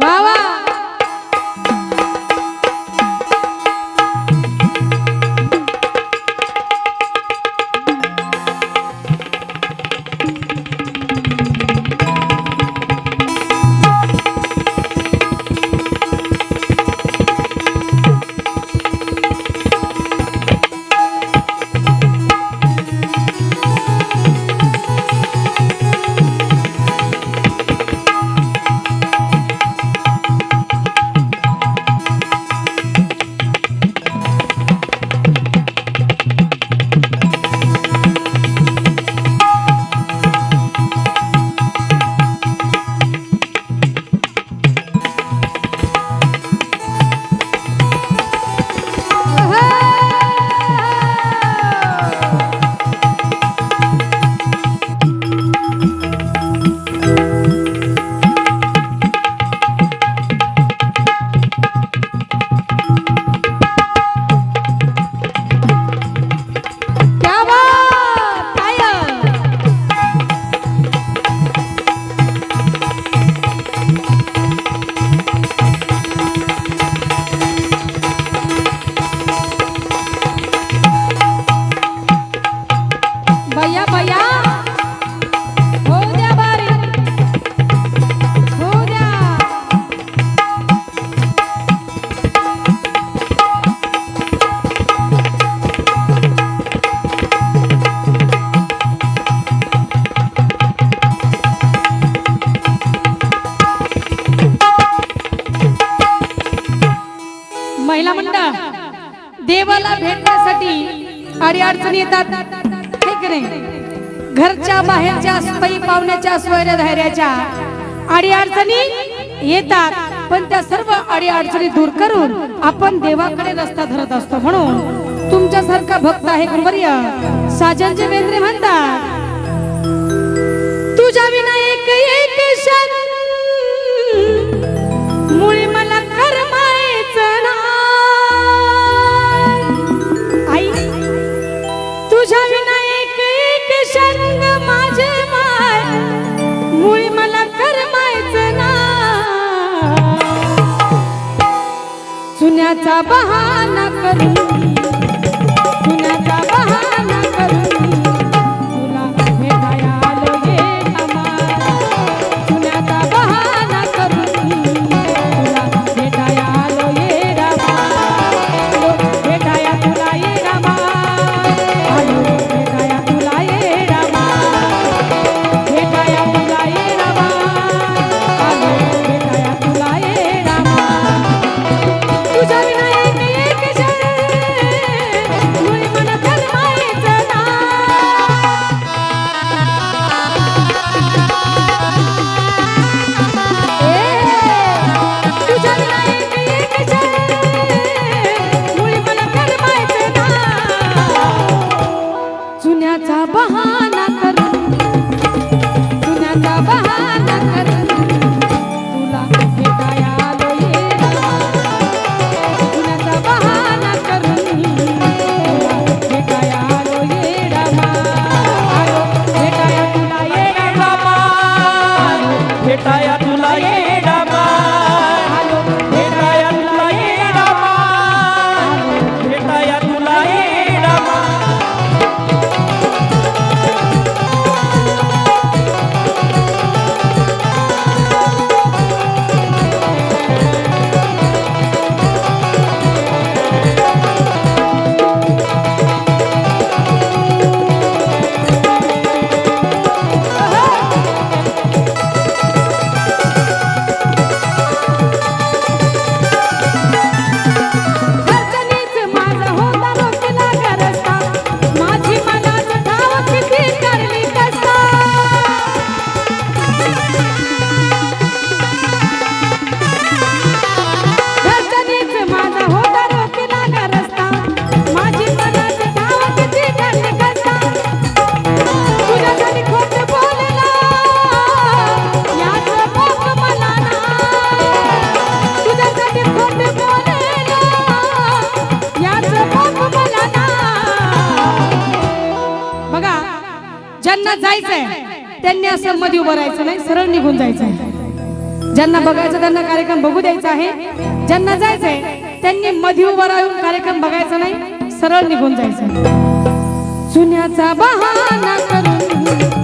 Bawa. ना देवाला भेटण्यासाठी अडी अडचणी येतात घरच्या बाहेरच्या सई पावण्याच्या स्वैर्या धैर्याच्या अडी अडचणी येतात. पण त्या सर्व अडी अडचणी दूर करून आपण देवाकडे रस्ता धरत असतो. म्हणून तुमच्या सारखा भक्त आहे गुरुवर्य. साजनजी बेंद्रे म्हणतात तुझ्या विना एक एक क्षण मुळी बहाना करू। जायचंय. त्यांनी असं मध्ये उभं राहायचं नाही सरळ निघून जायचं आहे ज्यांना बघायचं त्यांना कार्यक्रम बघू द्यायचा आहे. ज्यांना जायचंय त्यांनी मध्ये उभं राहून कार्यक्रम बघायचा नाही सरळ निघून जायचं जुन्याचा बहाना करून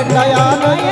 दयानंद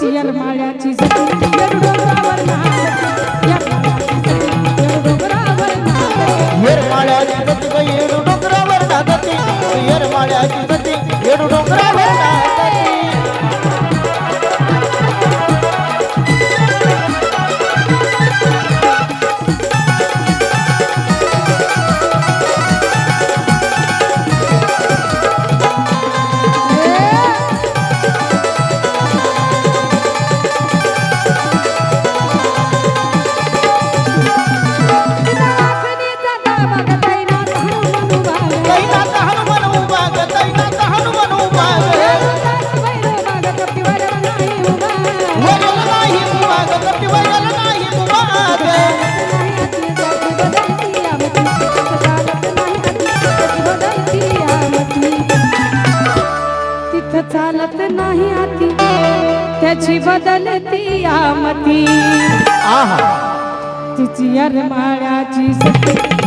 माळ्याची यरमाळ्याची येरमाळ्याची गती येडू डोंगरावर नादते येरमाळ्याची गती येडू डोंगरावर यरमाळ्याची सत्य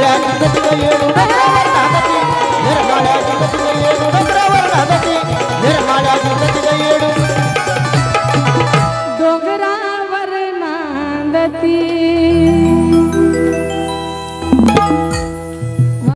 olha tá que tanto ganhou